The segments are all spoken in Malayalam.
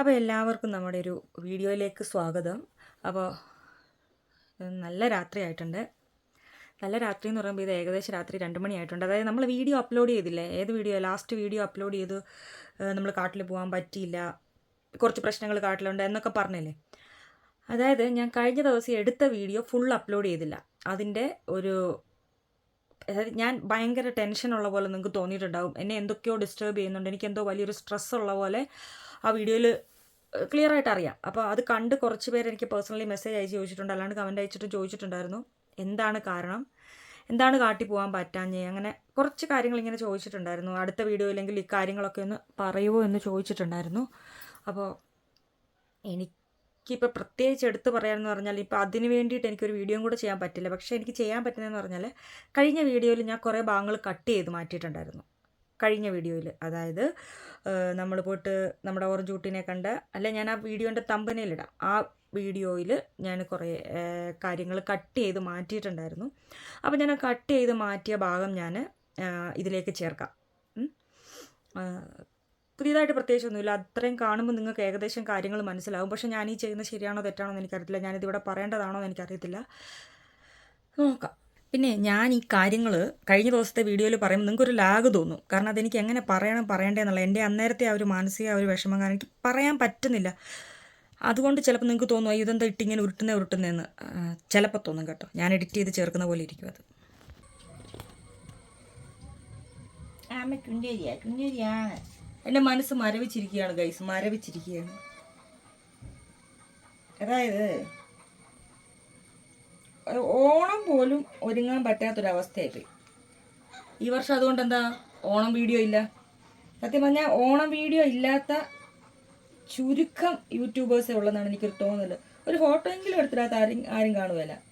അപ്പോൾ എല്ലാവർക്കും നമ്മുടെ ഒരു വീഡിയോയിലേക്ക് സ്വാഗതം. അപ്പോൾ നല്ല രാത്രിയായിട്ടുണ്ട് നല്ല രാത്രി എന്ന് പറയുമ്പോൾ ഇത് ഏകദേശം രാത്രി രണ്ട് മണിയായിട്ടുണ്ട് അതായത് നമ്മൾ വീഡിയോ അപ്ലോഡ് ചെയ്തില്ലേ? ഏത് വീഡിയോ? ലാസ്റ്റ് വീഡിയോ അപ്ലോഡ് ചെയ്ത് നമ്മൾ കാട്ടിൽ പോകാൻ പറ്റിയില്ല കുറച്ച് പ്രശ്നങ്ങൾ കാട്ടിലുണ്ട് എന്നൊക്കെ പറഞ്ഞില്ലേ? അതായത് ഞാൻ കഴിഞ്ഞ ദിവസം എടുത്ത വീഡിയോ ഫുൾ അപ്ലോഡ് ചെയ്തില്ല. അതിന്റെ ഒരു അതായത് ഞാൻ ഭയങ്കര ടെൻഷനുള്ള പോലെ നിങ്ങൾക്ക് തോന്നിയിട്ടുണ്ടാകും എന്നെ എന്തൊക്കെയോ ഡിസ്റ്റർബ് ചെയ്യുന്നുണ്ട്. എനിക്ക് എന്തോ വലിയൊരു സ്ട്രെസ് ഉള്ള പോലെ ആ വീഡിയോയിൽ ക്ലിയർ ആയിട്ട് അറിയാം അപ്പോൾ അത് കണ്ട് കുറച്ച് പേര് എനിക്ക് പേഴ്സണലി മെസ്സേജ് അയച്ച് ചോദിച്ചിട്ടുണ്ട്. അല്ലാണ്ട് കമന്റ് അയച്ചിട്ട് ചോദിച്ചിട്ടുണ്ടായിരുന്നു. എന്താണ് കാരണം? എന്താണ് കാട്ടി പോകാൻ പറ്റാഞ്ഞേ അങ്ങനെ കുറച്ച് കാര്യങ്ങൾ ഇങ്ങനെ ചോദിച്ചിട്ടുണ്ടായിരുന്നു. അടുത്ത വീഡിയോയിലെങ്കിൽ ഈ ഇക്കാര്യങ്ങളൊക്കെ ഒന്ന് പറയുമോ എന്ന് ചോദിച്ചിട്ടുണ്ടായിരുന്നു. അപ്പോൾ എനിക്കിപ്പോൾ പ്രത്യേകിച്ച് എടുത്തു പറയാമെന്ന് പറഞ്ഞാൽ ഇപ്പോൾ അതിന് വേണ്ടിയിട്ട് എനിക്കൊരു വീഡിയോയും കൂടെ ചെയ്യാൻ പറ്റില്ല. പക്ഷേ എനിക്ക് ചെയ്യാൻ പറ്റുന്നതെന്ന് പറഞ്ഞാൽ കഴിഞ്ഞ വീഡിയോയിൽ ഞാൻ കുറേ ഭാഗങ്ങൾ കട്ട് ചെയ്ത് മാറ്റിയിട്ടുണ്ടായിരുന്നു. കഴിഞ്ഞ വീഡിയോയിൽ. അതായത് നമ്മൾ പോയിട്ട് നമ്മുടെ ഓറഞ്ച് കുട്ടീനെ കണ്ട അല്ല ഞാൻ ആ വീഡിയോന്റെ തമ്പനയിലിടാം. ആ വീഡിയോയിൽ ഞാൻ കുറേ കാര്യങ്ങൾ കട്ട് ചെയ്ത് മാറ്റിയിട്ടുണ്ടായിരുന്നു. അപ്പോൾ ഞാൻ ആ കട്ട് ചെയ്ത് മാറ്റിയ ഭാഗം ഞാൻ ഇതിലേക്ക് ചേർക്കാം. പുതിയതായിട്ട് പ്രത്യേകിച്ചൊന്നുമില്ല. അത്രയും കാണുമ്പോൾ നിങ്ങൾക്ക് ഏകദേശം കാര്യങ്ങൾ മനസ്സിലാവും. പക്ഷേ ഞാൻ ഈ ചെയ്യുന്നത് ശരിയാണോ തെറ്റാണോ എന്ന് എനിക്കറിയത്തില്ല. ഞാനിതിവിടെ പറയേണ്ടതാണോ എന്ന് എനിക്കറിയത്തില്ല. നോക്കാം. പിന്നെ ഞാൻ ഈ കാര്യങ്ങൾ കഴിഞ്ഞ ദിവസത്തെ വീഡിയോയിൽ പറയുമ്പോൾ നിങ്ങൾക്കൊരു ലാഗ് തോന്നും. കാരണം അതെനിക്ക് എങ്ങനെ പറയണം പറയണ്ടേന്നുള്ള എന്റെ അന്നേരത്തെ ആ ഒരു മാനസിക ആ ഒരു വിഷമം കാരണം എനിക്ക് പറയാൻ പറ്റുന്നില്ല. അതുകൊണ്ട് ചിലപ്പോൾ നിങ്ങൾക്ക് തോന്നും ഇതെന്താ ഇട്ടിങ്ങനെ ഉരുട്ടുന്നേ ഉരുട്ടുന്നതെന്ന് ചിലപ്പോൾ തോന്നും കേട്ടോ. ഞാൻ എഡിറ്റ് ചെയ്ത് ചേർക്കുന്ന പോലെ ഇരിക്കും അത്. എന്റെ മനസ്സ് മരവിച്ചിരിക്കുകയാണ് ഗൈസ് മരവിച്ചിരിക്കുകയാണ്. അതായത് ഓണം പോലും ഒരുങ്ങാൻ പറ്റാത്തൊരവസ്ഥയായിപ്പോയി. ഈ വർഷം അതുകൊണ്ട് എന്താ? ഓണം വീഡിയോ ഇല്ല. സത്യം പറഞ്ഞാൽ ഓണം വീഡിയോ ഇല്ലാത്ത ചുരുക്കം യൂട്യൂബേഴ്സേ ഉള്ളതെന്നാണ് എനിക്കൊരു തോന്നുന്നത് ഒരു ഫോട്ടോ എങ്കിലും എടുത്തിടാത്ത ആരും ആരും കാണുമല്ല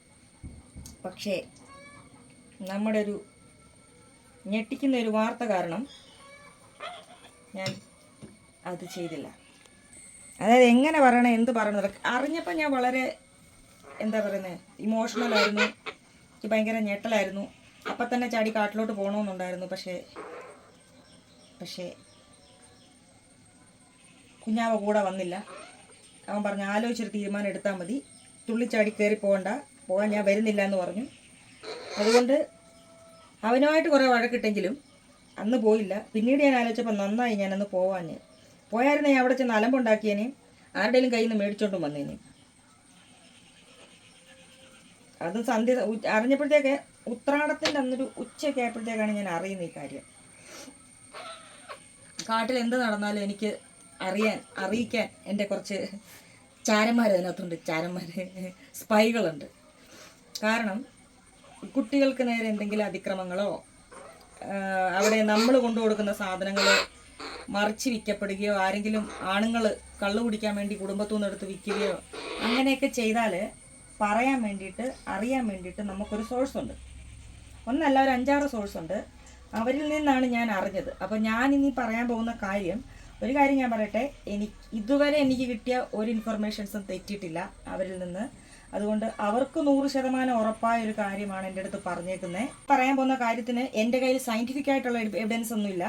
പക്ഷേ നമ്മുടെ ഒരു ഞെട്ടിക്കുന്ന ഒരു വാർത്ത കാരണം ഞാൻ അത് ചെയ്തില്ല. അതായത് എങ്ങനെ പറയണം എന്ത് പറയണം അറിഞ്ഞപ്പോൾ ഞാൻ വളരെ എന്താ പറയുന്നത് ഇമോഷണൽ ആയിരുന്നു. എനിക്ക് ഭയങ്കര ഞെട്ടലായിരുന്നു. അപ്പം തന്നെ ചാടി കാട്ടിലോട്ട് പോകണമെന്നുണ്ടായിരുന്നു പക്ഷേ പക്ഷേ കുഞ്ഞാവ കൂടെ വന്നില്ല. അവൻ പറഞ്ഞു ആലോചിച്ചൊരു തീരുമാനം എടുത്താൽ മതി. തുള്ളിച്ചാടി കയറി പോകണ്ട. പോകാൻ ഞാൻ വരുന്നില്ല എന്ന് പറഞ്ഞു. അതുകൊണ്ട് അവനുമായിട്ട് കുറേ വഴക്കിട്ടെങ്കിലും അന്ന് പോയില്ല. പിന്നീട് ഞാൻ ആലോചിച്ചപ്പോൾ നന്നായി ഞാനന്ന് പോവാഞ്ഞ്. പോയായിരുന്നു അവിടെ ചെന്ന് അലമ്പുണ്ടാക്കിയേനെ. ആരുടെയും കയ്യിൽ നിന്ന് മേടിച്ചോണ്ടും വന്നേനെ. അത് സന്ധ്യ അറിഞ്ഞപ്പോഴത്തേക്ക് ഉത്രാടത്തിന്റെ അന്നൊരു ഉച്ചയൊക്കെ ആയപ്പോഴത്തേക്കാണ് ഞാൻ അറിയുന്നത് ഈ കാര്യം. കാട്ടിൽ എന്ത് നടന്നാലും എനിക്ക് അറിയാൻ അറിയിക്കാൻ എന്റെ കുറച്ച് ചാരന്മാർ അതിനകത്തുണ്ട് ചാരന്മാർ സ്പൈകളുണ്ട്. കാരണം കുട്ടികൾക്ക് നേരെ എന്തെങ്കിലും അതിക്രമങ്ങളോ അവിടെ നമ്മൾ കൊണ്ടു കൊടുക്കുന്ന സാധനങ്ങൾ മറിച്ച് വിൽക്കപ്പെടുകയോ ആരെങ്കിലും ആണുങ്ങൾ കള്ളു കുടിക്കാൻ വേണ്ടി കുടുംബത്തു നിന്ന് എടുത്ത് വിൽക്കുകയോ അങ്ങനെയൊക്കെ ചെയ്താൽ പറയാൻ വേണ്ടിയിട്ട് അറിയാൻ വേണ്ടിയിട്ട് നമുക്കൊരു സോഴ്സ് ഉണ്ട്. ഒന്നല്ല ഒരു അഞ്ചാറ് സോഴ്സ് ഉണ്ട്. അവരിൽ നിന്നാണ് ഞാൻ അറിഞ്ഞത്. അപ്പോൾ ഞാൻ ഇനി പറയാൻ പോകുന്ന കാര്യം ഒരു കാര്യം ഞാൻ പറയട്ടെ. എനിക്ക് ഇതുവരെ എനിക്ക് കിട്ടിയ ഒരു ഇൻഫർമേഷൻസും തെറ്റിയിട്ടില്ല അവരിൽ നിന്ന്. അതുകൊണ്ട് അവർക്ക് നൂറ് ശതമാനം ഉറപ്പായ ഒരു കാര്യമാണ് എന്റെ അടുത്ത് പറഞ്ഞേക്കുന്നത് പറയാൻ പോകുന്ന കാര്യത്തിന് എന്റെ കയ്യിൽ സയന്റിഫിക് ആയിട്ടുള്ള എവിഡൻസ് ഒന്നുമില്ല.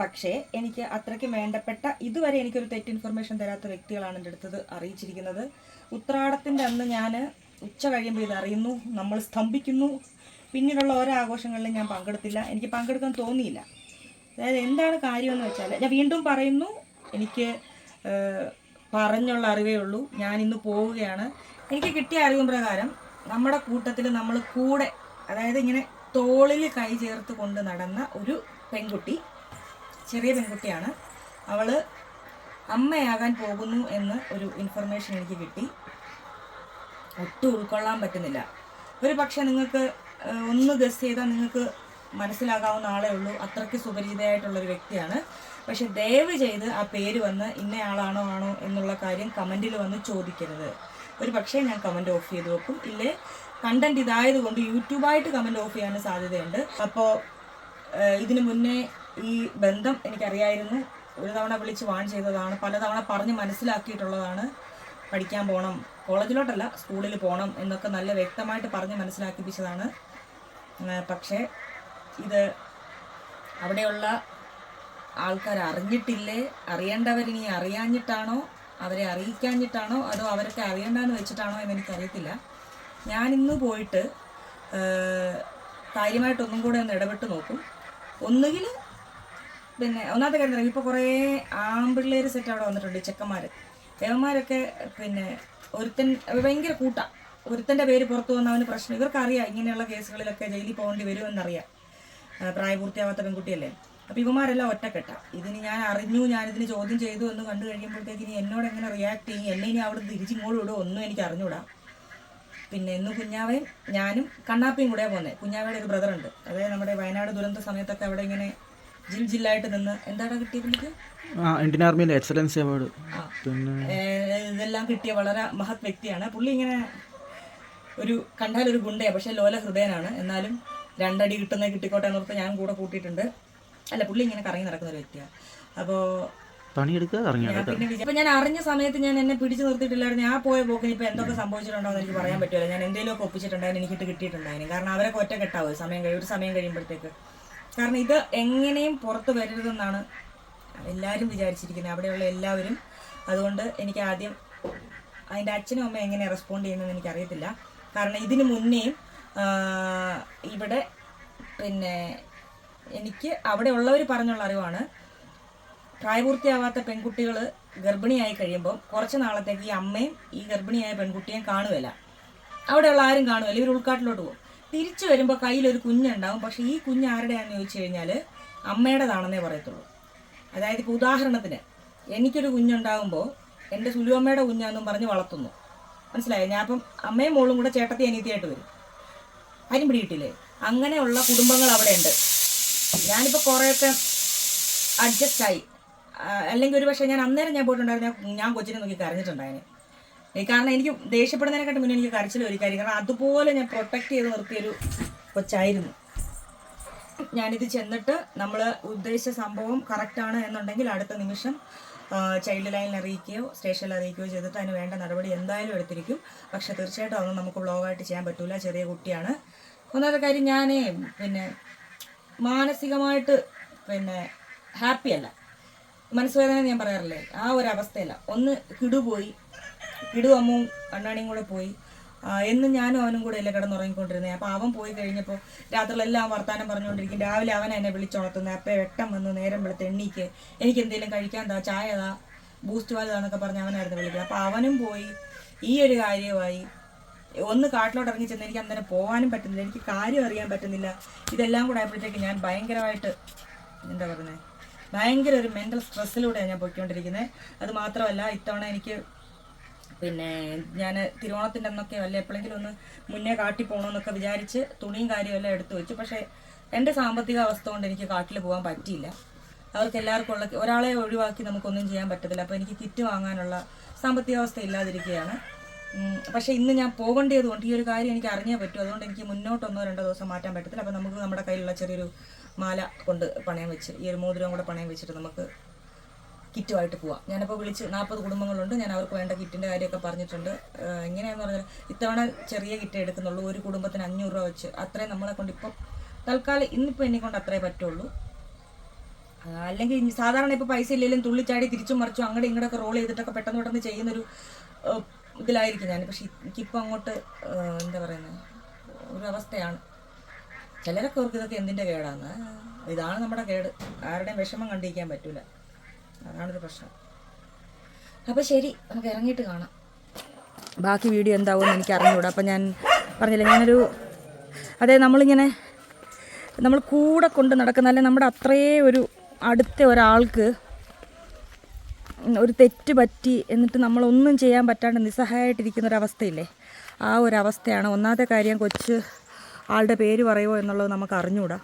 പക്ഷേ എനിക്ക് അത്രയ്ക്ക് വേണ്ടപ്പെട്ട ഇതുവരെ എനിക്കൊരു തെറ്റ് ഇൻഫർമേഷൻ തരാത്ത വ്യക്തികളാണ് എന്റെ അടുത്തത് അറിയിച്ചിരിക്കുന്നത്. ഉത്രാടത്തിന്റെ അന്ന് ഞാൻ ഉച്ച കഴിയുമ്പോൾ ഇത് അറിയുന്നു നമ്മൾ സ്തംഭിക്കുന്നു. പിന്നീടുള്ള ഓരോ ആഘോഷങ്ങളിലും ഞാൻ പങ്കെടുത്തില്ല. എനിക്ക് പങ്കെടുക്കാൻ തോന്നിയില്ല. അതായത് എന്താണ് കാര്യമെന്ന് വെച്ചാൽ ഞാൻ വീണ്ടും പറയുന്നു എനിക്ക് പറഞ്ഞുള്ള അറിവേ ഉള്ളൂ. ഞാൻ ഇന്ന് പോവുകയാണ്. എനിക്ക് കിട്ടിയ അറിവും പ്രകാരം നമ്മുടെ കൂട്ടത്തിൽ നമ്മൾ കൂടെ അതായത് ഇങ്ങനെ തോളിൽ കൈ ചേർത്ത് കൊണ്ട് നടന്ന ഒരു പെൺകുട്ടി ചെറിയ പെൺകുട്ടിയാണ്. അവൾ അമ്മയാകാൻ പോകുന്നു എന്ന് ഒരു ഇൻഫർമേഷൻ എനിക്ക് കിട്ടി. ഒട്ടും ഉൾക്കൊള്ളാൻ പറ്റുന്നില്ല. ഒരു പക്ഷേ നിങ്ങൾക്ക് ഒന്ന് ഗസ് ചെയ്താൽ നിങ്ങൾക്ക് മനസ്സിലാകാവുന്ന ആളേ ഉള്ളൂ. അത്രയ്ക്ക് സുപരിചിതയായിട്ടുള്ളൊരു വ്യക്തിയാണ്. പക്ഷെ ദയവ് ചെയ്ത് ആ പേര് വന്ന് ഇന്ന ആളാണോ ആണോ എന്നുള്ള കാര്യം കമന്റിൽ വന്ന് ചോദിക്കരുത്. ഒരു പക്ഷേ ഞാൻ കമന്റ് ഓഫ് ചെയ്ത് വെക്കും. ഇല്ലേ? കണ്ടന്റ് ഇതായതുകൊണ്ട് യൂട്യൂബായിട്ട് കമന്റ് ഓഫ് ചെയ്യാൻ സാധ്യതയുണ്ട്. അപ്പോൾ ഇതിനു മുന്നേ ഈ ബന്ധം എനിക്കറിയായിരുന്നു. ഒരു തവണ വിളിച്ച് വാൺ ചെയ്തതാണ്. പലതവണ പറഞ്ഞ് മനസ്സിലാക്കിയിട്ടുള്ളതാണ് പഠിക്കാൻ പോകണം കോളേജിലോട്ടല്ല സ്കൂളിൽ പോകണം എന്നൊക്കെ നല്ല വ്യക്തമായിട്ട് പറഞ്ഞ് മനസ്സിലാക്കിപ്പിച്ചതാണ്. പക്ഷേ ഇത് അവിടെയുള്ള ആൾക്കാർ അറിഞ്ഞിട്ടില്ലേ? അറിയേണ്ടവരിനി അറിയാഞ്ഞിട്ടാണോ? അവരെ അറിയിക്കാഞ്ഞിട്ടാണോ? അതോ അവരൊക്കെ അറിയണ്ടെന്ന് വെച്ചിട്ടാണോ എന്ന് എനിക്കറിയത്തില്ല ഞാനിന്ന് പോയിട്ട് കാര്യമായിട്ടൊന്നും കൂടെ ഒന്ന് ഇടപെട്ട് നോക്കും. ഒന്നുകിൽ പിന്നെ ഒന്നാമത്തെ കാര്യം പറയാം ഇപ്പോൾ കുറേ ആമ്പിള്ളേർ സെറ്റ് അവിടെ വന്നിട്ടുണ്ട് ചെക്കന്മാർ ദേവന്മാരൊക്കെ പിന്നെ ഒരുത്തൻ ഭയങ്കര കൂട്ടാ. ഒരുത്തന്റെ പേര് പുറത്തു വന്നവന് പ്രശ്നം. ഇവർക്കറിയാം ഇങ്ങനെയുള്ള കേസുകളിലൊക്കെ ജയിലിൽ പോകേണ്ടി വരുമെന്നറിയാം. പ്രായപൂർത്തിയാവാത്ത പെൺകുട്ടിയല്ലേ. അപ്പം ഇവന്മാരെല്ലാം ഒറ്റക്കെട്ട. ഇതിന് ഞാൻ അറിഞ്ഞു ഞാനിതിന് ചോദ്യം ചെയ്തു എന്ന് കണ്ടു കഴിയുമ്പോഴത്തേക്ക് ഇനി എന്നോട് എങ്ങനെ റിയാക്ട് ചെയ്യും? എന്നെ ഇനി അവിടെ തിരിച്ചിങ്ങോട്ട് വിടുമോ ഒന്നും എനിക്ക് അറിഞ്ഞൂടാ. പിന്നെ ഇന്ന് കുഞ്ഞാവയും ഞാനും കണ്ണാപ്പിയും കൂടെ പോന്നെ. കുഞ്ഞാവയുടെ ഒരു ബ്രദറുണ്ട് അതായത് നമ്മുടെ വയനാട് ദുരന്ത സമയത്തൊക്കെ അവിടെ ഇങ്ങനെ ജിൽ ജില്ലായിട്ട് നിന്ന് എന്താണ് കിട്ടിയ എനിക്ക് ആ ഇന്ത്യൻ ആർമിയിലെ എക്സലൻസി അവാർഡ്. പിന്നെ ഇതെല്ലാം കിട്ടിയ വളരെ മഹത് വ്യക്തിയാണ്. പുള്ളി ഇങ്ങനെ ഒരു കണ്ടാൽ ഒരു ഗുണ്ടയാണ് പക്ഷെ ലോല ഹൃദയനാണ്. എന്നാലും രണ്ടടി കിട്ടുന്ന കിട്ടിക്കോട്ടെ എന്നോർത്ത് ഞാൻ കൂടെ കൂട്ടിയിട്ടുണ്ട്. അല്ല പുള്ളി ഇങ്ങനെ കറങ്ങി നടക്കുന്ന ഒരു വ്യക്തിയാണ് അപ്പോൾ പണിയെടുക്കുക ഇറങ്ങി ഞാൻ അറിഞ്ഞ സമയത്ത് ഞാൻ എന്നെ പിടിച്ചു നിർത്തിയിട്ടില്ലായിരുന്നു. ഞാൻ പോയ പോക്കിന് ഇപ്പൊ എന്തൊക്കെ സംഭവിച്ചിട്ടുണ്ടോ എന്ന് എനിക്ക് പറയാൻ പറ്റുമല്ലോ. ഞാൻ എന്തെങ്കിലുമൊക്കെ ഒപ്പിച്ചിട്ടുണ്ടായിരുന്നു എനിക്കിട്ട് കിട്ടിയിട്ടുണ്ടായിരുന്നു. കാരണം അവരൊക്കെ ഒറ്റ കെട്ടാവും സമയം കഴിയും ഒരു സമയം കഴിയുമ്പോഴത്തേക്ക്. കാരണം ഇത് എങ്ങനെയും പുറത്ത് വരരുതെന്നാണ് എല്ലാവരും വിചാരിച്ചിരിക്കുന്നത്. അവിടെയുള്ള എല്ലാവരും. അതുകൊണ്ട് എനിക്ക് ആദ്യം അതിന്റെ അച്ഛനും അമ്മ എങ്ങനെ റെസ്പോണ്ട് ചെയ്യുന്നതെന്ന് എനിക്കറിയത്തില്ല. കാരണം ഇതിന് മുന്നേയും ഇവിടെ പിന്നെ എനിക്ക് അവിടെ ഉള്ളവർ പറഞ്ഞുള്ള അറിവാണ്. പ്രായപൂർത്തിയാവാത്ത പെൺകുട്ടികൾ ഗർഭിണിയായി കഴിയുമ്പോൾ കുറച്ച് നാളത്തേക്ക് ഈ അമ്മയും ഈ ഗർഭിണിയായ പെൺകുട്ടിയെയും കാണുവല്ല അവിടെയുള്ള ആരും കാണുവല്ല ഇവർ ഉൾക്കാട്ടിലോട്ട് പോകും. തിരിച്ചു വരുമ്പോൾ കയ്യിലൊരു കുഞ്ഞുണ്ടാവും. പക്ഷെ ഈ കുഞ്ഞ് ആരുടെയാണെന്ന് ചോദിച്ചു കഴിഞ്ഞാൽ അമ്മയുടേതാണെന്നേ പറയത്തുള്ളൂ. അതായത് ഇപ്പോൾ ഉദാഹരണത്തിന് എനിക്കൊരു കുഞ്ഞുണ്ടാകുമ്പോൾ എന്റെ സുലുവമ്മയുടെ കുഞ്ഞാന്നും പറഞ്ഞ് വളർത്തുന്നു. മനസ്സിലായോ? ഞാൻ അപ്പം അമ്മയും മോളും കൂടെ ചേട്ടത്തി അനിയത്തിയായിട്ട് വരും. ആരും പിടിയിട്ടില്ലേ അങ്ങനെയുള്ള കുടുംബങ്ങൾ അവിടെ ഉണ്ട് ഞാനിപ്പോൾ കുറേയൊക്കെ അഡ്ജസ്റ്റായി അല്ലെങ്കിൽ ഒരു പക്ഷേ ഞാൻ അന്നേരം ഞാൻ പോയിട്ടുണ്ടായിരുന്നു. ഞാൻ- കൊച്ചിനെ നോക്കി കരഞ്ഞിട്ടുണ്ടായിരുന്നു കാരണം എനിക്ക് ദേഷ്യപ്പെടുന്നതിനെക്കാട്ടും മുന്നേ എനിക്ക് കരച്ചിൽ ഒരു കാര്യം. കാരണം അതുപോലെ ഞാൻ പ്രൊട്ടക്ട് ചെയ്ത് നിർത്തിയൊരു കൊച്ചായിരുന്നു. ഞാനിത് ചെന്നിട്ട് നമ്മൾ ഉദ്ദേശിച്ച സംഭവം കറക്റ്റാണ് എന്നുണ്ടെങ്കിൽ അടുത്ത നിമിഷം ചൈൽഡ് ലൈനിൽ അറിയിക്കുകയോ സ്റ്റേഷനിൽ അറിയിക്കുകയോ ചെയ്തിട്ട് അതിന് വേണ്ട നടപടി എന്തായാലും എടുത്തിരിക്കും. പക്ഷെ തീർച്ചയായിട്ടും അതൊന്നും നമുക്ക് വ്ളോഗായിട്ട് ചെയ്യാൻ പറ്റൂല. ചെറിയ കുട്ടിയാണ്. ഒന്നാമത്തെ കാര്യം ഞാൻ പിന്നെ മാനസികമായിട്ട് പിന്നെ ഹാപ്പിയല്ല മനസ്സുവേദന ഞാൻ പറയാറില്ലേ? ആ ഒരു അവസ്ഥയല്ല. ഒന്ന് കിടു കിടു അമ്മും അണ്ണാണിയും കൂടെ പോയി. എന്നും ഞാനും അവനും കൂടെ അല്ലേ കിടന്നുറങ്ങിക്കൊണ്ടിരുന്നത് അപ്പോൾ അവൻ പോയി കഴിഞ്ഞപ്പോൾ രാത്രിയിലെല്ലാം വർത്താനം പറഞ്ഞുകൊണ്ടിരിക്കും. രാവിലെ അവൻ എന്നെ വിളിച്ചുണർത്തുന്നത് അപ്പോൾ വെട്ടം വന്ന് നേരം വെളുത്ത് എണ്ണീക്ക്. എനിക്ക് എന്തെങ്കിലും കഴിക്കാൻ താ ചായ താ ബൂസ്റ്റ് പാൽ താന്നൊക്കെ പറഞ്ഞ് അവനായിരുന്നു വിളിക്കുന്നത് അപ്പോൾ അവനും പോയി. ഈ ഒരു കാര്യമായി ഒന്ന് കാട്ടിലോട്ട് ഇറങ്ങി ചെന്ന് എനിക്ക് അന്നേരം പോകാനും പറ്റുന്നില്ല. എനിക്ക് കാര്യം അറിയാൻ പറ്റുന്നില്ല. ഇതെല്ലാം കൂടെ ആയപ്പോഴത്തേക്ക് ഞാൻ ഭയങ്കരമായിട്ട് എന്താ പറയുന്നത് ഭയങ്കര ഒരു മെന്റൽ സ്ട്രെസ്സിലൂടെയാണ് ഞാൻ പോയിക്കൊണ്ടിരിക്കുന്നത് അത് മാത്രമല്ല ഇത്തവണ എനിക്ക് പിന്നെ ഞാൻ തിരുവോണത്തിന്റെ അന്നൊക്കെ അല്ല എപ്പോഴെങ്കിലും ഒന്ന് മുന്നേ കാട്ടി പോകണമെന്നൊക്കെ വിചാരിച്ച് തുണിയും കാര്യമെല്ലാം എടുത്തു വെച്ചു. പക്ഷേ എന്റെ സാമ്പത്തിക അവസ്ഥ കൊണ്ട് എനിക്ക് കാട്ടിൽ പോകാൻ പറ്റിയില്ല. അവർക്ക് എല്ലാവർക്കും ഉള്ള ഒരാളെ ഒഴിവാക്കി നമുക്കൊന്നും ചെയ്യാൻ പറ്റത്തില്ല. അപ്പോൾ എനിക്ക് കിറ്റ് വാങ്ങാനുള്ള സാമ്പത്തിക അവസ്ഥ ഇല്ലാതിരിക്കുകയാണ് പക്ഷേ ഇന്ന് ഞാൻ പോകേണ്ടത് കൊണ്ട് ഈ ഒരു കാര്യം എനിക്ക് അറിഞ്ഞേ പറ്റൂ. അതുകൊണ്ട് എനിക്ക് മുന്നോട്ടൊന്നോ രണ്ടോ ദിവസം മാറ്റാൻ പറ്റത്തില്ല. അപ്പോൾ നമുക്ക് നമ്മുടെ കയ്യിലുള്ള ചെറിയൊരു മാല കൊണ്ട് പണയം വെച്ച് ഈ ഒരു മോതിരം കൂടെ പണയം വെച്ചിട്ട് നമുക്ക് കിറ്റുമായിട്ട് പോവാം. ഞാനിപ്പോൾ വിളിച്ച് നാൽപ്പത് കുടുംബങ്ങളുണ്ട്. ഞാൻ അവർക്ക് വേണ്ട കിറ്റിന്റെ കാര്യമൊക്കെ പറഞ്ഞിട്ടുണ്ട്. എങ്ങനെയാണെന്ന് പറഞ്ഞാൽ ഇത്തവണ ചെറിയ കിറ്റ് എടുക്കുന്നുള്ളൂ. ഒരു കുടുംബത്തിന് അഞ്ഞൂറ് രൂപ വെച്ച്. അത്രയും നമ്മളെ കൊണ്ട് ഇപ്പം തൽക്കാലം ഇന്നിപ്പോൾ എന്നെ കൊണ്ട് അത്രേ പറ്റുള്ളൂ. അല്ലെങ്കിൽ സാധാരണ ഇപ്പോൾ പൈസ ഇല്ലെങ്കിലും തുള്ളിച്ചാടി തിരിച്ചും മറിച്ചും അങ്ങോട്ട് ഇങ്ങോട്ടൊക്കെ റോൾ ചെയ്തിട്ടൊക്കെ പെട്ടെന്ന് പെട്ടെന്ന് ചെയ്യുന്നൊരു ഇതിലായിരിക്കും ഞാൻ പക്ഷെ എനിക്കിപ്പോൾ അങ്ങോട്ട് എന്താ പറയുന്നത് ഒരു അവസ്ഥയാണ് ചിലരൊക്കെ ഓർക്ക് ഇതൊക്കെ എന്തിന്റെ കേടാണ് ഇതാണ് നമ്മുടെ കേട്. ആരുടെയും വിഷമം കണ്ടിരിക്കാൻ പറ്റൂല. അതാണൊരു പ്രശ്നം. അപ്പോൾ ശരി നമുക്ക് ഇറങ്ങിയിട്ട് കാണാം. ബാക്കി വീഡിയോ എന്താവും എനിക്ക് അറിഞ്ഞുകൂടാ അപ്പം ഞാൻ പറഞ്ഞില്ല ഞാനൊരു അതെ നമ്മളിങ്ങനെ നമ്മൾ കൂടെ കൊണ്ട് നടക്കുന്ന അല്ലെങ്കിൽ നമ്മുടെ അത്രേ ഒരു അടുത്ത ഒരാൾക്ക് ഒരു തെറ്റ് പറ്റി എന്നിട്ട് നമ്മളൊന്നും ചെയ്യാൻ പറ്റാണ്ട് നിസ്സഹായമായിട്ടിരിക്കുന്ന ഒരവസ്ഥയില്ലേ ആ ഒരവസ്ഥയാണ് ഒന്നാമത്തെ കാര്യം കൊച്ച് ആളുടെ പേര് പറയുമോ എന്നുള്ളത് നമുക്ക് അറിഞ്ഞുകൂടാ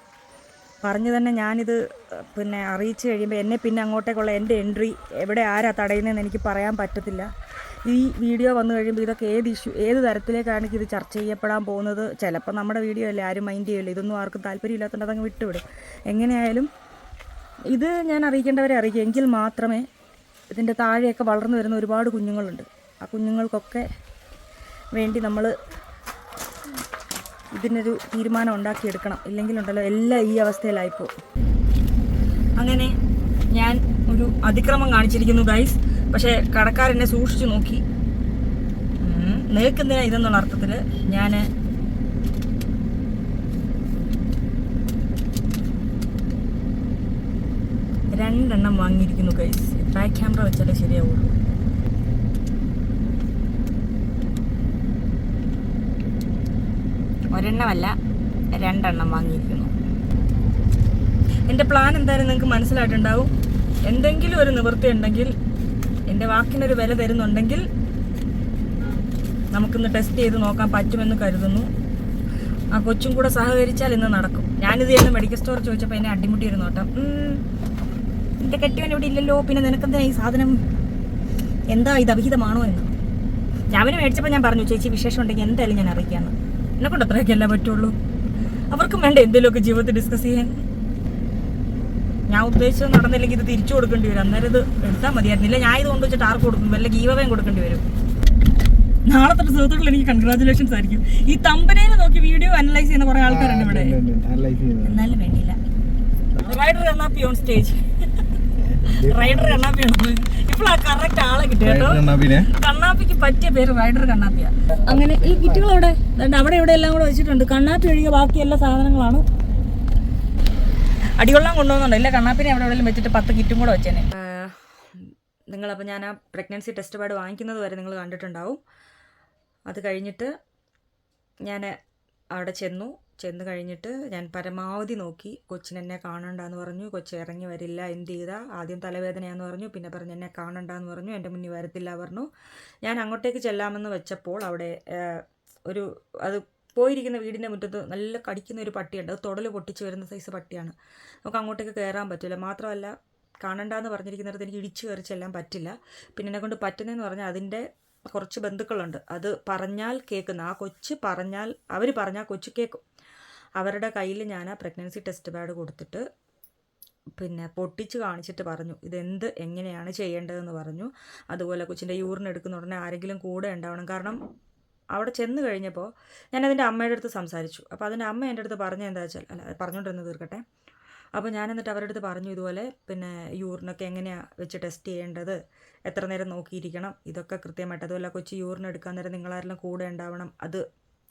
പറഞ്ഞു തന്നെ ഞാനിത് പിന്നെ അറിയിച്ചു കഴിയുമ്പോൾ എന്നെ പിന്നെ അങ്ങോട്ടേക്കുള്ള എന്റെ എൻട്രി എവിടെ ആരാ തടയുന്നതെന്ന് എനിക്ക് പറയാൻ പറ്റത്തില്ല. ഈ വീഡിയോ വന്നു കഴിയുമ്പോൾ ഇതൊക്കെ ഏത് ഇഷ്യൂ ഏത് തരത്തിലേക്കാണ് ഇത് ചർച്ച ചെയ്യപ്പെടാൻ പോകുന്നത്? ചിലപ്പോൾ നമ്മുടെ വീഡിയോ അല്ലേ ആരും മൈൻഡ് ചെയ്യുമല്ലോ ഇതൊന്നും ആർക്കും താല്പര്യമില്ലാത്തതുകൊണ്ട് അതങ്ങ് വിട്ടുവിടും. എങ്ങനെയായാലും ഇത് ഞാൻ അറിയിക്കേണ്ടവരെ അറിയിക്കും. എങ്കിൽ മാത്രമേ ഇതിന്റെ താഴെയൊക്കെ വളർന്നു വരുന്ന ഒരുപാട് കുഞ്ഞുങ്ങളുണ്ട്. ആ കുഞ്ഞുങ്ങൾക്കൊക്കെ വേണ്ടി നമ്മൾ ഇതിനൊരു തീരുമാനം ഉണ്ടാക്കിയെടുക്കണം. ഇല്ലെങ്കിലുണ്ടല്ലോ എല്ലാം ഈ അവസ്ഥയിലായിപ്പോ. അങ്ങനെ ഞാൻ ഒരു അതിക്രമം കാണിച്ചിരിക്കുന്നു ഗൈസ് പക്ഷേ കടക്കാരെന്നെ സൂക്ഷിച്ചു നോക്കി. നിൽക്കുന്നതിന് ഇതെന്നുള്ള അർത്ഥത്തിൽ ഞാൻ രണ്ടെണ്ണം വാങ്ങിയിരിക്കുന്നു ഗൈസ് ബാക്ക് ക്യാമറ വെച്ചാലേ ശരിയാവുള്ളൂ. ഒരെണ്ണമല്ല രണ്ടെണ്ണം വാങ്ങിയിരിക്കുന്നു. എന്റെ പ്ലാൻ എന്തായാലും നിങ്ങൾക്ക് മനസ്സിലായിട്ടുണ്ടാവും. എന്തെങ്കിലും ഒരു നിവൃത്തി ഉണ്ടെങ്കിൽ എന്റെ വാക്കിനൊരു വില തരുന്നുണ്ടെങ്കിൽ നമുക്കിന്ന് ടെസ്റ്റ് ചെയ്ത് നോക്കാൻ പറ്റുമെന്ന് കരുതുന്നു. ആ കൊച്ചും കൂടെ സഹകരിച്ചാൽ ഇന്ന് നടക്കും. ഞാനിത് ചെയ്യുന്ന മെഡിക്കൽ സ്റ്റോർ ചോദിച്ചപ്പോൾ എന്നെ അടിമുട്ടിയിരുന്നു കേട്ടോ. ഉം. എന്റെ കെട്ടിയവൻ ഇവിടെ ഇല്ലല്ലോ പിന്നെ നിനക്കെന്താ ഈ സാധനം? എന്താ ഇത് അവിഹിതമാണോ എന്ന്? ഞാൻ അവന് മേടിച്ചപ്പോൾ ഞാൻ പറഞ്ഞു ചേച്ചി വിശേഷം ഉണ്ടെങ്കിൽ എന്തായാലും ഞാൻ അറിയിക്കാമെന്ന് എന്നെ കൊണ്ട് അത്രയൊക്കെ അല്ലേ പറ്റുള്ളൂ? അവർക്കും വേണ്ട എന്തെങ്കിലുമൊക്കെ ജീവിതത്തിൽ ഡിസ്കസ് ചെയ്യാൻ. ഞാൻ ഉദ്ദേശിച്ചത് നടന്നില്ലെങ്കിൽ ഇത് തിരിച്ചു കൊടുക്കേണ്ടി വരും. അന്നേരം ഇത് എടുത്താൽ മതിയായിരുന്നില്ല ഞാൻ ഇത് കൊണ്ട് വെച്ചിട്ട് ആർക്ക് കൊടുക്കും? വല്ല ഗീവവേം കൊടുക്കേണ്ടി വരും. നാളെ തൊട്ട് സുഹൃത്തുക്കൾ എനിക്ക് കൺഗ്രാചുലേഷൻസ് ആയിരിക്കും. ഈ തമ്പനയിൽ നോക്കി വീഡിയോ അനലൈസ് ചെയ്യുന്ന കുറെ ആൾക്കാരുണ്ട് ഇവിടെ. എന്നാലും വേണ്ടിയില്ല. Rider Kannappi on stage rider കണ്ണാപ്പി ആണ് ഇപ്പോഴാ കറക്റ്റ് ആളെ കിട്ടി. കേട്ടോ കണ്ണാപ്പിക്ക് പറ്റിയ പേര് റൈഡർ കണ്ണാപ്പിയാ. അങ്ങനെ ഈ കിറ്റുകൾ അവിടെ അവിടെ ഇവിടെ എല്ലാം കൂടെ വെച്ചിട്ടുണ്ട്. കണ്ണാപ്പി ഒഴികെ ബാക്കി എല്ലാ സാധനങ്ങളാണ്. അടികൊള്ളാൻ കൊണ്ടുപോകുന്നുണ്ട് ഇല്ല കണ്ണാപ്പിനെ അവിടെ എവിടെയെങ്കിലും വെച്ചിട്ട് പത്ത് കിറ്റും കൂടെ വെച്ചേനെ. നിങ്ങളപ്പോൾ ഞാൻ ആ പ്രഗ്നൻസി ടെസ്റ്റ് പാഡ് വാങ്ങിക്കുന്നത് വരെ നിങ്ങൾ കണ്ടിട്ടുണ്ടാവും. അത് കഴിഞ്ഞിട്ട് ഞാൻ അവിടെ ചെന്നു. ചെന്ന് കഴിഞ്ഞിട്ട് ഞാൻ പരമാവധി നോക്കി. കൊച്ചിനെന്നെ കാണണ്ടെന്ന് പറഞ്ഞു. കൊച്ചി ഇറങ്ങി വരില്ല എന്ത് ചെയ്താ? ആദ്യം തലവേദനയാന്ന് പറഞ്ഞു പിന്നെ പറഞ്ഞു എന്നെ കാണണ്ടെന്ന് പറഞ്ഞു എന്റെ മുന്നിൽ വരത്തില്ല പറഞ്ഞു. ഞാൻ അങ്ങോട്ടേക്ക് ചെല്ലാമെന്ന് വെച്ചപ്പോൾ അവിടെ ഒരു അത് പോയിരിക്കുന്ന വീടിന്റെ മുറ്റത്ത് നല്ല കടിക്കുന്ന ഒരു പട്ടിയുണ്ട്. അത് തുടൽ പൊട്ടിച്ച് വരുന്ന സൈസ് പട്ടിയാണ്. നമുക്ക് അങ്ങോട്ടേക്ക് കയറാൻ പറ്റില്ല. മാത്രമല്ല കാണണ്ടെന്ന് പറഞ്ഞിരിക്കുന്നിടത്ത് എനിക്ക് ഇടിച്ചു കയറി ചെല്ലാൻ പറ്റില്ല. പിന്നെ എന്നെ കൊണ്ട് പറ്റുന്നതെന്ന് പറഞ്ഞാൽ അതിന്റെ കുറച്ച് ബന്ധുക്കളുണ്ട്. അത് പറഞ്ഞാൽ കേൾക്കുന്ന. ആ കൊച്ച് പറഞ്ഞാൽ അവർ പറഞ്ഞാൽ കൊച്ച് കേൾക്കും. അവരുടെ കയ്യിൽ ഞാൻ ആ പ്രഗ്നൻസി ടെസ്റ്റ് പാഡ് കൊടുത്തിട്ട് പിന്നെ പൊട്ടിച്ച് കാണിച്ചിട്ട് പറഞ്ഞു ഇതെന്ത് എങ്ങനെയാണ് ചെയ്യേണ്ടതെന്ന് പറഞ്ഞു. അതുപോലെ കൊച്ചിന്റെ യൂറിൻ എടുക്കുന്ന ഉടനെ ആരെങ്കിലും കൂടെ ഉണ്ടാവണം. കാരണം അവിടെ ചെന്ന് കഴിഞ്ഞപ്പോൾ ഞാൻ അതിന്റെ അമ്മയുടെ അടുത്ത് സംസാരിച്ചു. അപ്പോൾ അതിന്റെ അമ്മ എന്റെ അടുത്ത് പറഞ്ഞു എന്താ വെച്ചാൽ അല്ല പറഞ്ഞുകൊണ്ടിരുന്ന് തീർക്കട്ടെ. അപ്പോൾ ഞാൻ എന്നിട്ട് അവരുടെ അടുത്ത് പറഞ്ഞു ഇതുപോലെ പിന്നെ യൂറിനൊക്കെ എങ്ങനെയാണ് വെച്ച് ടെസ്റ്റ് ചെയ്യേണ്ടത്? എത്ര നേരം നോക്കിയിരിക്കണം? ഇതൊക്കെ കൃത്യമായിട്ട് അതുപോലെ കൊച്ചി യൂറിൻ എടുക്കാൻ നേരം നിങ്ങളാരെല്ലാം കൂടെ ഉണ്ടാവണം. അത്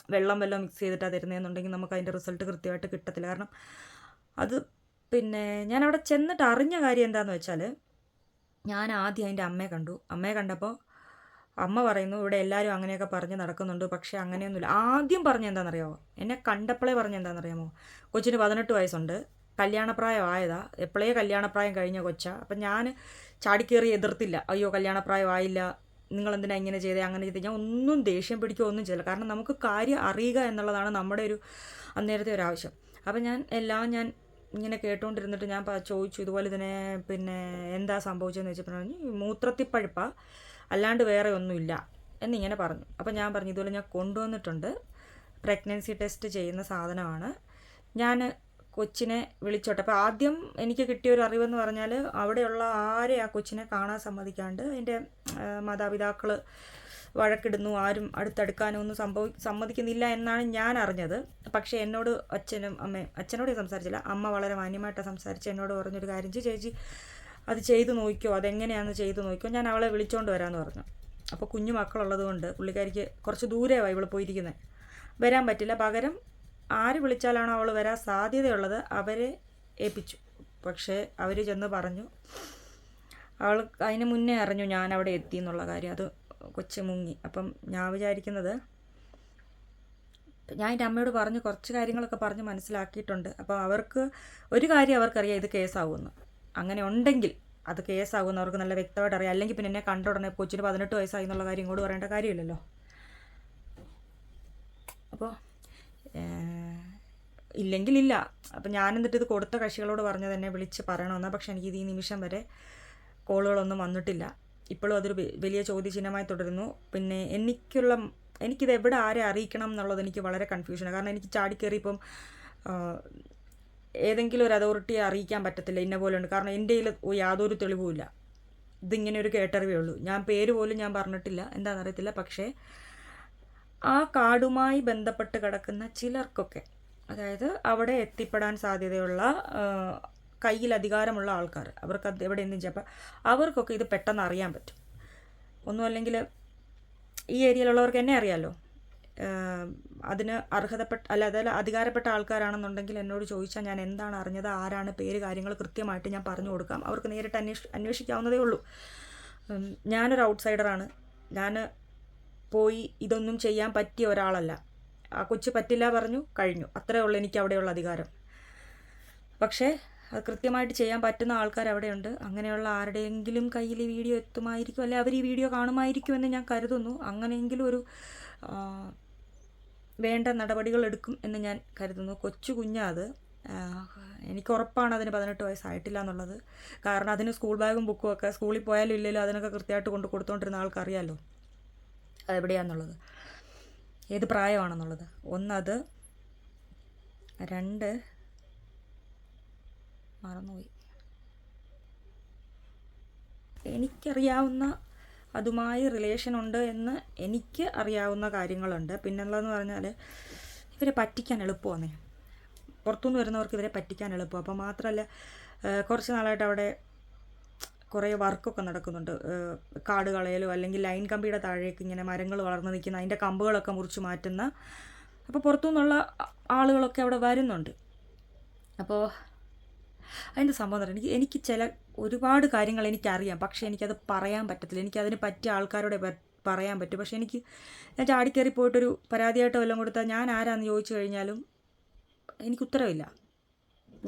വെള്ളം വല്ലതും മിക്സ് ചെയ്തിട്ടാണ് തരുന്നതെന്നുണ്ടെങ്കിൽ നമുക്ക് അതിന്റെ റിസൾട്ട് കൃത്യമായിട്ട് കിട്ടത്തില്ല. കാരണം അത് പിന്നെ ഞാൻ അവിടെ ചെന്നിട്ട് അറിഞ്ഞ കാര്യം എന്താണെന്ന് വെച്ചാൽ ഞാൻ ആദ്യം അതിന്റെ അമ്മയെ കണ്ടു. അമ്മയെ കണ്ടപ്പോൾ അമ്മ പറയുന്നു ഇവിടെ എല്ലാവരും അങ്ങനെയൊക്കെ പറഞ്ഞ് നടക്കുന്നുണ്ട് പക്ഷേ അങ്ങനെയൊന്നുമില്ല. ആദ്യം പറഞ്ഞ എന്താണെന്നറിയാമോ എന്നെ കണ്ടപ്പോഴേ പറഞ്ഞ എന്താണെന്നറിയാമോ കൊച്ചിന് പതിനെട്ട് വയസ്സുണ്ട്. കല്യാണപ്രായം ആയതാ. എപ്പോഴേ കല്യാണപ്രായം കഴിഞ്ഞ കൊച്ചാ. അപ്പം ഞാൻ ചാടിക്കേറി എതിർത്തില്ല. അയ്യോ കല്യാണപ്രായം ആയില്ല. നിങ്ങൾ എന്തിനാ ഇങ്ങനെ ചെയ്തേ? അങ്ങനെ ചെയ്തേ. ഞാൻ ഒന്നും ദേഷ്യം പിടിക്കുക ഒന്നും ചെയ്യില്ല കാരണം നമുക്ക് കാര്യം അറിയുക എന്നുള്ളതാണ് നമ്മുടെ ഒരു അന്നേരത്തെ ഒരു ആവശ്യം. അപ്പം ഞാൻ എല്ലാം ഞാൻ ഇങ്ങനെ കേട്ടുകൊണ്ടിരുന്നിട്ട് ഞാൻ ചോദിച്ചു ഇതുപോലെ ഇതിനെ പിന്നെ എന്താ സംഭവിച്ചതെന്ന് വെച്ചപ്പോൾ പറഞ്ഞു മൂത്രത്തിപ്പഴുപ്പ അല്ലാണ്ട് വേറെ ഒന്നുമില്ല എന്നിങ്ങനെ പറഞ്ഞു. അപ്പം ഞാൻ പറഞ്ഞു ഇതുപോലെ ഞാൻ കൊണ്ടുവന്നിട്ടുണ്ട്. പ്രഗ്നൻസി ടെസ്റ്റ് ചെയ്യുന്ന സാധനമാണ്. ഞാൻ കൊച്ചിനെ വിളിച്ചോട്ടെ. അപ്പോൾ ആദ്യം എനിക്ക് കിട്ടിയ ഒരു അറിവെന്ന് പറഞ്ഞാൽ അവിടെയുള്ള ആരെ ആ കൊച്ചിനെ കാണാൻ സമ്മതിക്കാണ്ട് അതിന്റെ മാതാപിതാക്കൾ വഴക്കിടുന്നു ആരും അടുത്തടുക്കാനോ ഒന്നും സംഭവി സമ്മതിക്കുന്നില്ല എന്നാണ് ഞാൻ അറിഞ്ഞത്. പക്ഷേ എന്നോട് അച്ഛനും അമ്മയും അച്ഛനോട് സംസാരിച്ചില്ല. അമ്മ വളരെ മാന്യമായിട്ട് സംസാരിച്ച്. എന്നോട് പറഞ്ഞൊരു കാര്യം ചേച്ചി അത് ചെയ്തു നോക്കിയോ അതെങ്ങനെയാണെന്ന് ചെയ്തു നോക്കിയോ ഞാൻ അവളെ വിളിച്ചോണ്ട് വരാമെന്ന് പറഞ്ഞു. അപ്പോൾ കുഞ്ഞു മക്കളുള്ളത് കൊണ്ട് പുള്ളിക്കാരിക്ക് കുറച്ച് ദൂരെയാണ് ഇവൾ പോയിരിക്കുന്നത് വരാൻ പറ്റില്ല. പകരം ആര് വിളിച്ചാലാണോ അവൾ വരാൻ സാധ്യതയുള്ളത് അവരെ ഏൽപ്പിച്ചു. പക്ഷേ അവർ ചെന്ന് പറഞ്ഞു അവൾ അതിന് മുന്നേ അറിഞ്ഞു ഞാൻ അവിടെ എത്തി എന്നുള്ള കാര്യം. അത് കൊച്ചു മുങ്ങി. അപ്പം ഞാൻ വിചാരിക്കുന്നത് ഞാൻ എന്റെ അമ്മയോട് പറഞ്ഞ് കുറച്ച് കാര്യങ്ങളൊക്കെ പറഞ്ഞ് മനസ്സിലാക്കിയിട്ടുണ്ട്. അപ്പോൾ അവർക്ക് ഒരു കാര്യം അവർക്കറിയാം ഇത് കേസാവുമെന്ന്. അങ്ങനെ ഉണ്ടെങ്കിൽ അത് കേസാകുമെന്ന് അവർക്ക് നല്ല വ്യക്തമായിട്ട് അറിയാം. അല്ലെങ്കിൽ പിന്നെ എന്നെ കണ്ട ഉടനെ കൊച്ചിന് പതിനെട്ട് വയസ്സായി എന്നുള്ള കാര്യം ഇങ്ങോട്ട് പറയേണ്ട കാര്യമില്ലല്ലോ. അപ്പോൾ ഇല്ലെങ്കിൽ ഇല്ല അപ്പം ഞാൻ എന്നിട്ട് ഇത് കൊടുത്ത കക്ഷികളോട് പറഞ്ഞത് തന്നെ വിളിച്ച് പറയണമെന്നാണ് പക്ഷെ ഇത് ഈ നിമിഷം വരെ കോളുകളൊന്നും വന്നിട്ടില്ല. ഇപ്പോഴും അതൊരു വലിയ ചോദ്യചിഹ്നമായി തുടരുന്നു. പിന്നെ എനിക്കുള്ള എനിക്കിത് എവിടെ ആരെ അറിയിക്കണം എന്നുള്ളത് എനിക്ക് വളരെ കൺഫ്യൂഷനാണ്. കാരണം എനിക്ക് ചാടിക്കേറി ഇപ്പം ഏതെങ്കിലും ഒരു അതോറിറ്റിയെ അറിയിക്കാൻ പറ്റത്തില്ല ഇന്ന പോലെ ഉണ്ട്. കാരണം എന്റെ കയ്യിൽ യാതൊരു തെളിവുമില്ല. ഇതിങ്ങനെ ഒരു കേട്ടറിവേ ഉള്ളൂ. ഞാൻ പേര് പോലും ഞാൻ പറഞ്ഞിട്ടില്ല. എന്താണെന്നറിയത്തില്ല. പക്ഷേ ആ കാടുമായി ബന്ധപ്പെട്ട് കിടക്കുന്ന ചിലർക്കൊക്കെ അതായത് അവിടെ എത്തിപ്പെടാൻ സാധ്യതയുള്ള കയ്യിൽ അധികാരമുള്ള ആൾക്കാർ അവർക്ക് അത് എവിടെ നിന്ന് ചെയ്യാം അവർക്കൊക്കെ ഇത് പെട്ടെന്ന് അറിയാൻ പറ്റും. ഒന്നും അല്ലെങ്കിൽ ഈ ഏരിയയിലുള്ളവർക്ക് എന്നെ അറിയാമല്ലോ അതിന് അർഹതപ്പെട്ട അല്ല അതായത് അധികാരപ്പെട്ട ആൾക്കാരാണെന്നുണ്ടെങ്കിൽ എന്നോട് ചോദിച്ചാൽ ഞാൻ എന്താണ് അറിഞ്ഞത് ആരാണ് പേര് കാര്യങ്ങൾ കൃത്യമായിട്ട് ഞാൻ പറഞ്ഞു കൊടുക്കാം. അവർക്ക് നേരിട്ട് അന്വേഷി അന്വേഷിക്കാവുന്നതേ ഉള്ളൂ. ഞാനൊരു ഔട്ട്സൈഡറാണ്. ഞാൻ പോയി ഇതൊന്നും ചെയ്യാൻ പറ്റിയ ഒരാളല്ല. ആ കൊച്ചു പറ്റില്ല പറഞ്ഞു കഴിഞ്ഞു. അത്രേ ഉള്ളൂ എനിക്ക് അവിടെയുള്ള അധികാരം. പക്ഷേ അത് കൃത്യമായിട്ട് ചെയ്യാൻ പറ്റുന്ന ആൾക്കാർ അവിടെയുണ്ട്. അങ്ങനെയുള്ള ആരുടെയെങ്കിലും കയ്യിൽ ഈ വീഡിയോ എത്തുമായിരിക്കും അല്ലെ അവർ ഈ വീഡിയോ കാണുമായിരിക്കുമെന്ന് ഞാൻ കരുതുന്നു. അങ്ങനെയെങ്കിലും ഒരു വേണ്ട നടപടികൾ എടുക്കും എന്ന് ഞാൻ കരുതുന്നു. കൊച്ചു കുഞ്ഞാത് എനിക്ക് ഉറപ്പാണ് അതിന് പതിനെട്ട് വയസ്സായിട്ടില്ല എന്നുള്ളത്. കാരണം അതിന് സ്കൂൾ ബാഗും ബുക്കും ഒക്കെ സ്കൂളിൽ പോയാലും ഇല്ലല്ലോ അതിനൊക്കെ കൃത്യമായിട്ട് കൊണ്ട് കൊടുത്തുകൊണ്ടിരുന്ന ആൾക്കറിയാമല്ലോ അതെവിടെയാണെന്നുള്ളത് ഏത് പ്രായമാണെന്നുള്ളത്? ഒന്നത് രണ്ട് മറന്നുപോയി. എനിക്കറിയാവുന്ന അതുമായി റിലേഷൻ ഉണ്ട് എന്ന് എനിക്ക് അറിയാവുന്ന കാര്യങ്ങളുണ്ട്. പിന്നുള്ളതെന്ന് പറഞ്ഞാൽ ഇവരെ പറ്റിക്കാൻ എളുപ്പമാണ് പുറത്തുനിന്ന് വരുന്നവർക്ക് ഇവരെ പറ്റിക്കാൻ എളുപ്പം അപ്പോൾ മാത്രമല്ല കുറച്ച് നാളായിട്ട് അവിടെ കുറേ വർക്കൊക്കെ നടക്കുന്നുണ്ട്. കാട് കളയലോ അല്ലെങ്കിൽ ലൈൻ കമ്പിയുടെ താഴേക്ക് ഇങ്ങനെ മരങ്ങൾ വളർന്നു നിൽക്കുന്ന അതിന്റെ കമ്പുകളൊക്കെ മുറിച്ച് മാറ്റുന്ന അപ്പോൾ പുറത്തുനിന്നുള്ള ആളുകളൊക്കെ അവിടെ വരുന്നുണ്ട്. അപ്പോൾ അതിന്റെ സംഭവം എന്ന് എനിക്ക് എനിക്ക് ചില ഒരുപാട് കാര്യങ്ങൾ എനിക്കറിയാം. പക്ഷേ എനിക്കത് പറയാൻ പറ്റത്തില്ല. എനിക്കതിന് പറ്റിയ ആൾക്കാരോടെ പറയാൻ പറ്റും. പക്ഷേ എനിക്ക് ഞാൻ ചാടിക്കയറി പോയിട്ടൊരു പരാതിയായിട്ടോ വല്ലതും കൊടുത്താൽ ഞാൻ ആരാന്ന് ചോദിച്ചു കഴിഞ്ഞാലും എനിക്ക് ഉത്തരവില്ല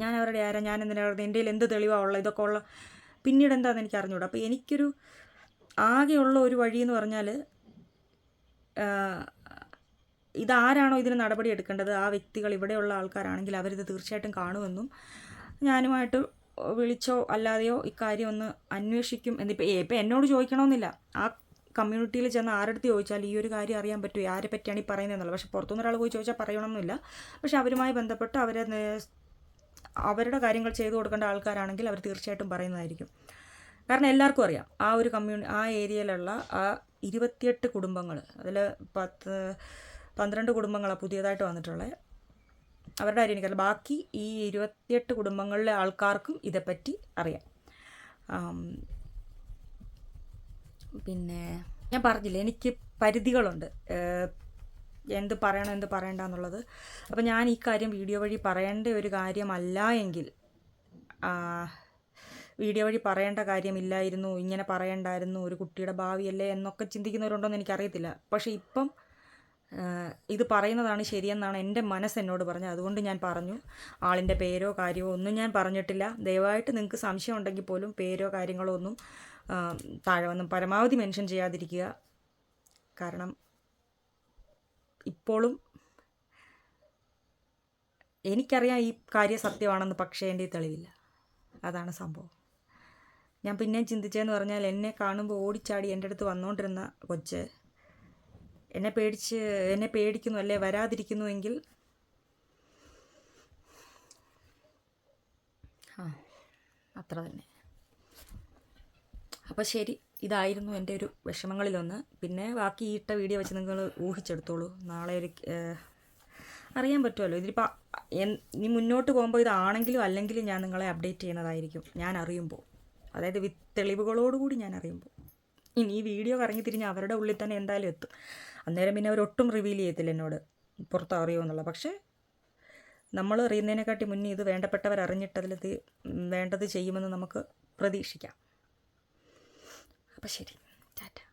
ഞാൻ അവരുടെ ആരാ? ഞാൻ എന്തിനാണ് എന്റെ എന്ത് തെളിവാണ് ഉള്ളത്? ഇതൊക്കെ ഉള്ള പിന്നീട് എന്താണെന്ന് എനിക്ക് അറിഞ്ഞൂടാ അപ്പോൾ എനിക്കൊരു ആകെയുള്ള ഒരു വഴി എന്ന് പറഞ്ഞാൽ ഇതാരാണോ ഇതിന് നടപടി എടുക്കേണ്ടത്? ആ വ്യക്തികൾ ഇവിടെയുള്ള ആൾക്കാരാണെങ്കിൽ അവരിത് തീർച്ചയായിട്ടും കാണുമെന്നും ഞാനുമായിട്ട് വിളിച്ചോ അല്ലാതെയോ ഇക്കാര്യം ഒന്ന് അന്വേഷിക്കും എന്നിപ്പോൾ ഇപ്പം എന്നോട് ചോദിക്കണമെന്നില്ല ആ കമ്മ്യൂണിറ്റിയിൽ ചെന്ന് ആരടുത്ത് ചോദിച്ചാൽ ഈ ഒരു കാര്യം അറിയാൻ പറ്റുമോ ആരെ പറ്റിയാണ് ഈ പറയുന്നതെന്നുള്ളത്. പക്ഷേ പുറത്തുനിന്ന് ഒരാൾ പോയി ചോദിച്ചാൽ പറയണമെന്നില്ല പക്ഷേ അവരുമായി ബന്ധപ്പെട്ട് അവരെ അവരുടെ കാര്യങ്ങൾ ചെയ്തു കൊടുക്കേണ്ട ആൾക്കാരാണെങ്കിൽ അവർ തീർച്ചയായിട്ടും പറയുന്നതായിരിക്കും. കാരണം എല്ലാവർക്കും അറിയാം ആ ഒരു കമ്മ്യൂണി ആ ഏരിയയിലുള്ള ആ ഇരുപത്തിയെട്ട് കുടുംബങ്ങൾ അതിൽ പത്ത് പന്ത്രണ്ട് കുടുംബങ്ങളാണ് പുതിയതായിട്ട് വന്നിട്ടുള്ളത് അവരുടെ കാര്യം എനിക്കറിയില്ല. ബാക്കി ഈ ഇരുപത്തിയെട്ട് കുടുംബങ്ങളിലെ ആൾക്കാർക്കും ഇതേപ്പറ്റി അറിയാം. പിന്നെ ഞാൻ പറഞ്ഞില്ല എനിക്ക് പരിധികളുണ്ട്. എന്ത് പറയണം എന്ത് പറയണ്ട എന്നുള്ളത്. അപ്പോൾ ഞാൻ ഈ കാര്യം വീഡിയോ വഴി പറയേണ്ട ഒരു കാര്യമല്ല എങ്കിൽ വീഡിയോ വഴി പറയേണ്ട കാര്യമില്ലായിരുന്നു ഇങ്ങനെ പറയണ്ടായിരുന്നു ഒരു കുട്ടിയുടെ ഭാവിയല്ലേ എന്നൊക്കെ ചിന്തിക്കുന്നവരുണ്ടോ എന്ന് എനിക്കറിയത്തില്ല. പക്ഷേ ഇപ്പം ഇത് പറയുന്നതാണ് ശരിയെന്നാണ് എന്റെ മനസ്സ് എന്നോട് പറഞ്ഞത്. അതുകൊണ്ട് ഞാൻ പറഞ്ഞു ആളിന്റെ പേരോ കാര്യമോ ഒന്നും ഞാൻ പറഞ്ഞിട്ടില്ല. ദയവായിട്ട് നിങ്ങൾക്ക് സംശയം ഉണ്ടെങ്കിൽ പോലും പേരോ കാര്യങ്ങളോ ഒന്നും താഴെ വന്നും പരമാവധി മെൻഷൻ ചെയ്യാതിരിക്കുക. കാരണം ഇപ്പോഴും എനിക്കറിയാം ഈ കാര്യം സത്യമാണെന്ന് പക്ഷേ എന്റെ തെളിവില്ല. അതാണ് സംഭവം. ഞാൻ പിന്നെയും ചിന്തിച്ചതെന്ന് പറഞ്ഞാൽ എന്നെ കാണുമ്പോൾ ഓടിച്ചാടി എന്റെ അടുത്ത് വന്നുകൊണ്ടിരുന്ന കൊച്ച് എന്നെ പേടിച്ച് എന്നെ പേടിക്കുന്നു അല്ലേ വരാതിരിക്കുന്നുവെങ്കിൽ ആ അത്ര തന്നെ. അപ്പോൾ ശരി. ഇതായിരുന്നു എന്റെ ഒരു വിഷമങ്ങളിലൊന്ന്. പിന്നെ ബാക്കി ഇട്ട വീഡിയോ വെച്ച് നിങ്ങൾ ഊഹിച്ചെടുത്തോളൂ. നാളെ ഒരു അറിയാൻ പറ്റുമല്ലോ. ഇതിലിപ്പോൾ ഇനി മുന്നോട്ട് പോകുമ്പോൾ ഇതാണെങ്കിലും അല്ലെങ്കിലും ഞാൻ നിങ്ങളെ അപ്ഡേറ്റ് ചെയ്യുന്നതായിരിക്കും. ഞാൻ അറിയുമ്പോൾ. അതായത് വിത്ത് തെളിവുകളോടുകൂടി ഞാൻ അറിയുമ്പോൾ. ഇനി ഈ വീഡിയോ കറങ്ങി തിരിഞ്ഞ് അവരുടെ ഉള്ളിൽ തന്നെ എന്തായാലും എത്തും. അന്നേരം പിന്നെ അവരൊട്ടും റിവീൽ ചെയ്യത്തില്ല എന്നോട്. പുറത്ത് അറിയുമെന്നുള്ള പക്ഷേ നമ്മൾ അറിയുന്നതിനെക്കാട്ടി മുന്നേ ഇത് വേണ്ടപ്പെട്ടവർ അറിഞ്ഞിട്ടതിൽ വേണ്ടത് ചെയ്യുമെന്ന് നമുക്ക് പ്രതീക്ഷിക്കാം. അപ്പോൾ ശരി. ടാറ്റ.